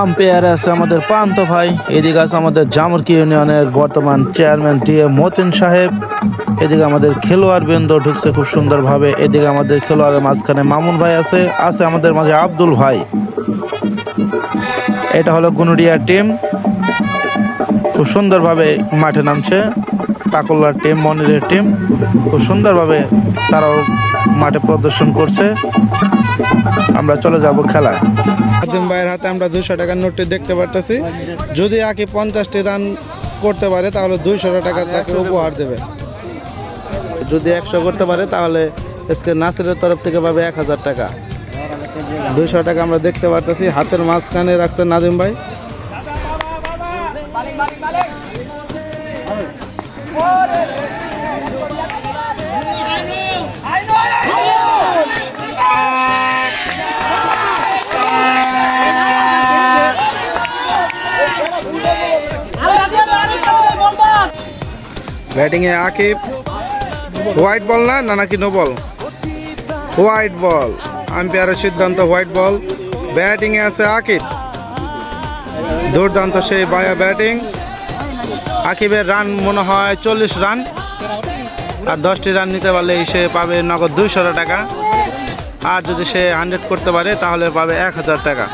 আম্পায়ারে আছে আমাদের পান্ত ভাই, এদিকে আছে আমাদের জামুরকি ইউনিয়নের বর্তমান চেয়ারম্যান টি এ মতিন সাহেব, এদিকে আমাদের খেলোয়াড় বৃন্দ ঢুকছে খুব সুন্দরভাবে, এদিকে আমাদের খেলোয়াড়ের মাঝখানে মামুন ভাই আছে আছে আমাদের মাঝে আব্দুল ভাই। এটা হলো গুনুডিয়ার টিম, খুব সুন্দরভাবে মাঠে নামছে কাকল্লার টিম, মনিরের টিম, খুব সুন্দরভাবে তারাও মাঠে প্রদর্শন করছে। আমরা চলে যাব খেলায় আদিম ভাইয়ের হাতে আমরা দুশো টাকার নোটটি দেখতে পারতেছি। যদি আগে পঞ্চাশটি রান করতে পারে তাহলে দুইশো টাকা তাকে উপহার দেবে। যদি একশো করতে পারে তাহলে এসকে নাসিরের তরফ থেকে পাবে এক হাজার টাকা। দুইশো টাকা আমরা দেখতে পারতেছি হাতের মাঝখানে রাখছেন নাদিম ভাই। ব্যাটিংয়ে আকিব। হোয়াইট বল না না নাকি নো বল? White ball. আম্পায়ারের সিদ্ধান্ত হোয়াইট বল। ব্যাটিংয়ে আছে আকিব। দুর্দান্ত সেই বায়া ব্যাটিং। আকিবের রান মনে হয় চল্লিশ রান। আর দশটি রান নিতে পারলে সে পাবে নগদ দুইশো টাকা। আর যদি সে হান্ড্রেড করতে পারে, তাহলে পাবে এক হাজার টাকা।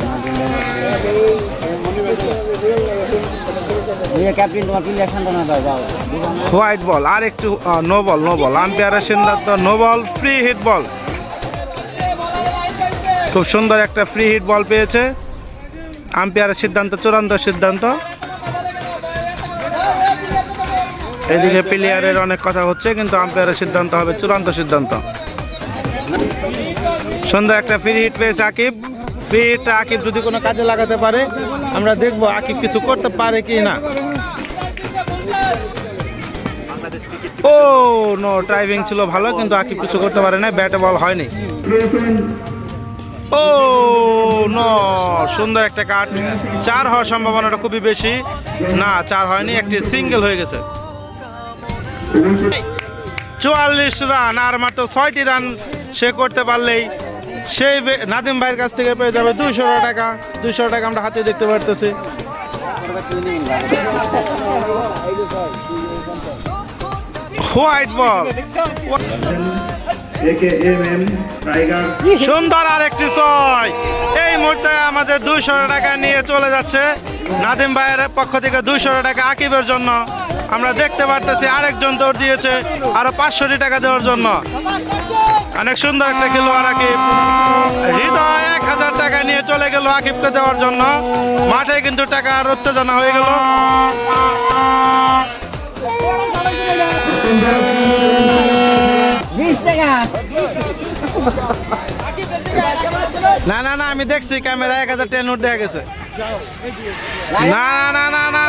সান্ত্বনা দাও যাও হোয়াইট বল, আর একটু নো বল নো বল। আম্পায়ারের সিদ্ধান্ত no ball, free hit ball. খুব সুন্দর একটা ফ্রি হিট বল পেয়েছে। আম্পায়ারের সিদ্ধান্ত, চূড়ান্ত সিদ্ধান্ত। এদিকে প্লেয়ারের অনেক কথা হচ্ছে, কিন্তু আম্পায়ারের সিদ্ধান্ত হবে চূড়ান্ত সিদ্ধান্ত। সুন্দর একটা ফ্রি হিট পেয়েছে আকিব। হিটটা আকিব যদি কোনো কাজে লাগাতে পারে, আমরা দেখব আকিব কিছু করতে পারে কি না। ও নো ড্রাইভিং ছিল ভালো, কিন্তু আকিব কিছু করতে পারে না ব্যাটে বল হয়নি। ও নো সুন্দর একটা কাট। চার হওয়ার সম্ভাবনাটা খুবই বেশি। না, চার হয়নি, একটি সিঙ্গেল হয়ে গেছে। চুয়াল্লিশ রান আর মাত্র ছয়টি রান সে করতে পারলেই সেই নাদিম ভাইয়ের কাছ থেকে পেয়ে যাবে দুইশো টাকা। দুইশো টাকা আমরা হাতে দেখতে পারতেছি। হোয়াইট বল সুন্দর আর একটি ছয়। এই মুহূর্তে আমাদের দুইশো টাকা নিয়ে চলে যাচ্ছে। নাদিম ভাইয়ের পক্ষ থেকে দুইশো টাকা আকিবের জন্য। আমরা দেখতে পারতেছি আরেকজন দৌড় দিয়েছে আরও পাঁচশোটি টাকা দেওয়ার জন্য। অনেক সুন্দর একটা খেলোয়াড় আকিব। হৃদয় এক হাজার টাকা নিয়ে চলে গেল আকিবকে দেওয়ার জন্য। মাঠে কিন্তু টাকার উত্তেজনা হয়ে গেল। না না না, আমি দেখছি, ক্যামেরা এক হাজার টেন দেখা গেছে। না না না না।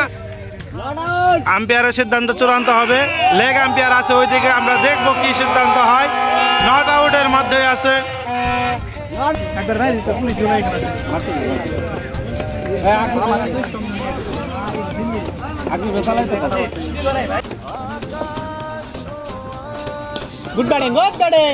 আম্পায়ারের সিদ্ধান্ত চূড়ান্ত হবে। লেগ আম্পায়ার আছে ওইদিকে, আমরা দেখব কি সিদ্ধান্ত হয়। নট আউটের মধ্যে আছে। Good batting good batting